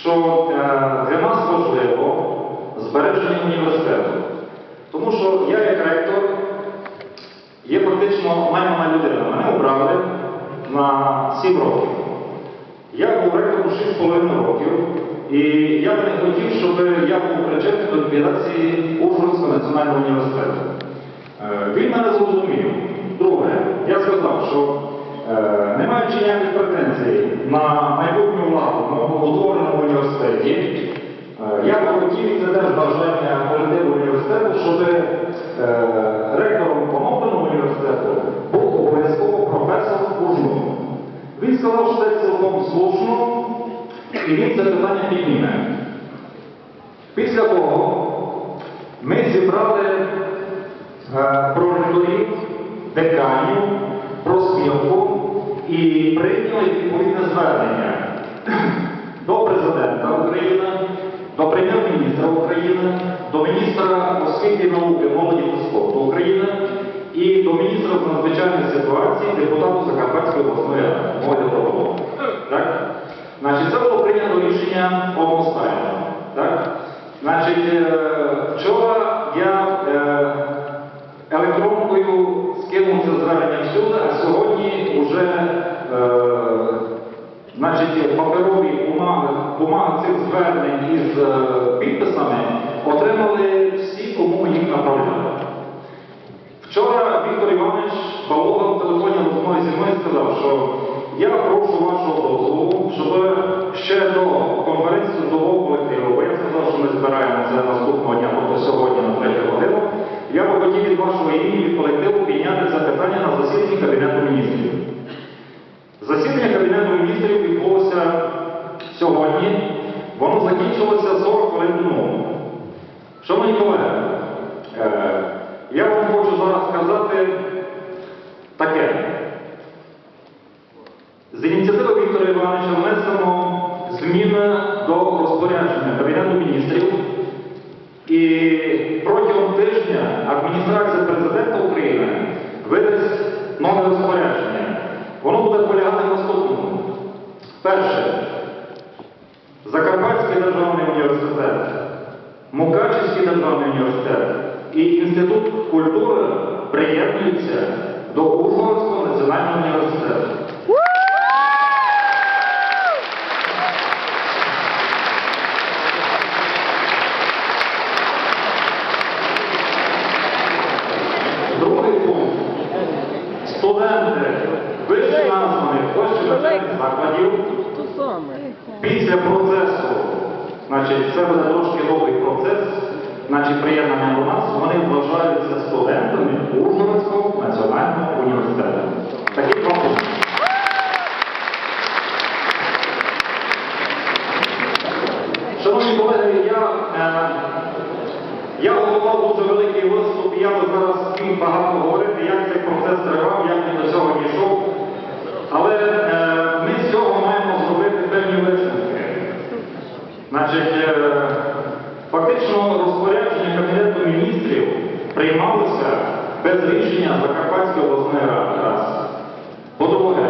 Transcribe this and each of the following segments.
що е, для нас важливо збереження університету. Тому що я як ректор є фактично наймана людина. Мене обрали на 7 років. Я був ректором 6,5 років, і я би не хотів, щоб я був причетний до ліквідації Ужгородського національного університету. Е, Він мене зрозумів. Друге, я сказав, що е, не маючи ніяких претензій на майбутню владу в новоутвореному університеті, е, я би хотів, і це теж бажання колективу університету, щоб е, ректором поновленого університету був обов'язково професор Ужгород. Він сказав, що це цілком слушно, і він це питання підніме. Після того ми зібрали е, проректорів, деканів, проспілку і прийняли відповідне звернення до президента України, до прем'єр-міністра України, до міністра освіти і науки, молоді та спорту України і до міністра з надзвичайних ситуацій, депутату Закарпатської обласної ради, Мові Доброго. Так? Значить, це було прийнято рішення одностайно. Так? Значить, е, вчора я е, електронкою скинув це звернення всюди, а сьогодні вже е, значить, паперові бумаги, бумаги цих звернень із підписами отримали всі, кому їх направляли. Вчора Віктор Іванович Балога в телефоні розмові зі мною сказав, що я прошу вашого дозволу, щоб ще до конференції судового колективу, бо я сказав, що ми збираємо це наступного дня, тобто сьогодні на 3 годину, я би хотів від вашого імені від колективу підняти це питання на засіданні Кабінету міністрів. Засідання Кабінету міністрів відбулося сьогодні, воно закінчилося 40 хвилин тому. Шановні колеги, е, я вам хочу зараз сказати таке. З ініціативи Віктора Івановича внесено зміни до розпорядження Кабінету міністрів. І протягом тижня адміністрація президента України видасть нове розпорядження. Воно буде полягати наступному. Перше, Закарпатський державний університет, Мукачівський державний університет і Інститут культури приєднуються до Ужгородського національного університету. Другий пункт. Студенти вище названих вищих навчальних закладів після процесу, значить, це буде трошки новий процес, значить, приєднання до нас, вони вважаються студентами Ужгородського національного університету. Такі два. Шановні колеги, я, е, я готував дуже великий виступ, я би зараз всім багато говорити, як цей процес тривав, як він до цього дійшов. Але е, ми з цього маємо зробити певні висновки. Значить, е, фактично розпорядження Кабінету міністрів приймалося без рішення Закарпатської обласної ради. Раз. По-друге,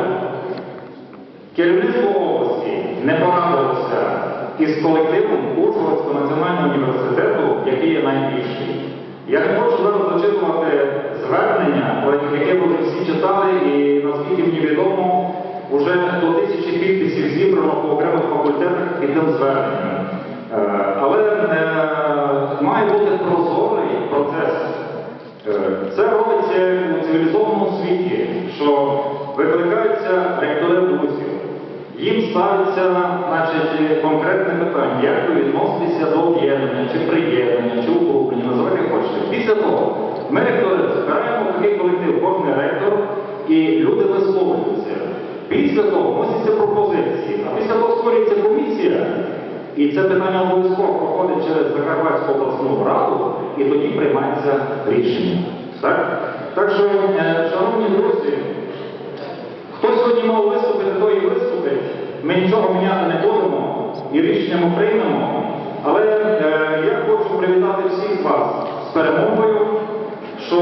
керівництво області не порадилося із колективом Ужгородського національного університету, який є найбільший. Я не хочу зараз зачитувати звернення, яке ви всі читали, і наскільки мені відомо, вже до тисячі підписів зібрано по окремих факультетах під тим зверненням. Е, Але е, має бути прозорий Це робиться у цивілізованому світі, що викликаються ректори вузів. Їм ставиться значить, конкретне питання, як ви відноситеся до об'єднання, чи приєднання, чи укріплення, називайте хочете. Після того ми ректори збираємо такий колектив, кожен ректор, і люди висловлюються. Після того вносяться пропозиції, а після того створюється комісія, і це питання обов'язково проходить через Закарпатську обласну раду, і тоді приймається рішення. Так, так що, е, шановні друзі, Хто сьогодні мав виступити, той і виступить. Ми нічого міняти не будемо і рішення ми приймемо. Але е, я хочу привітати всіх вас з перемогою, що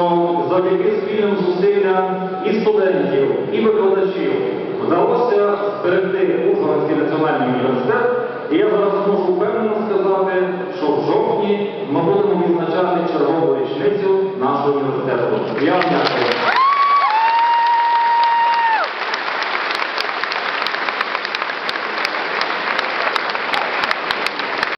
завдяки спільним зусиллям і студентів, і викладачів вдалося зберегти Ужгородський національний університет. І я зараз можу впевнено сказати, що в жовтні ми будемо відзначати чергову річницю нашого університету. Я